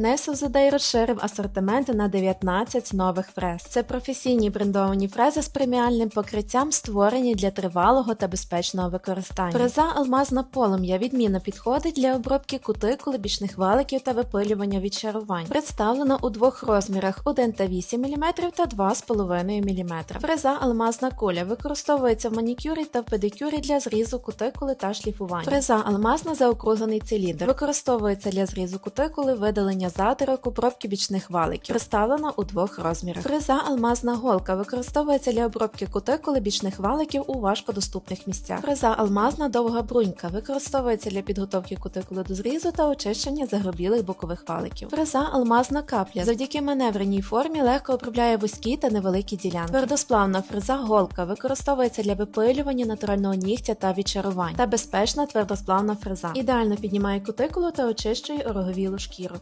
Nesozadei розширив асортимент на 19 нових фрез. Це професійні брендовані фрези з преміальним покриттям, створені для тривалого та безпечного використання. Фреза алмазна полум'я відмінно підходить для обробки кутикули, бічних валиків та випилювання відчарувань. Представлена у двох розмірах 1,8 мм та 2,5 мм. Фреза алмазна куля використовується в манікюрі та в педикюрі для зрізу кутикули та шліфування. Фреза алмазна заокруглений циліндр. Використовується для зрізу кутикули, видалення затирок, обробки бічних валиків. Представлена у двох розмірах. Фреза алмазна голка використовується для обробки кутикули, бічних валиків у важкодоступних місцях. Фреза алмазна довга брунька використовується для підготовки кутикули до зрізу та очищення загробілих бокових валиків. Фреза алмазна капля завдяки маневреній формі легко обробляє вузькі та невеликі ділянки. Твердосплавна фреза голка використовується для випилювання натурального нігтя та відчарувань. Та безпечна твердосплавна фреза. Ідеально піднімає кутикулу та очищує ороговілу шкіру.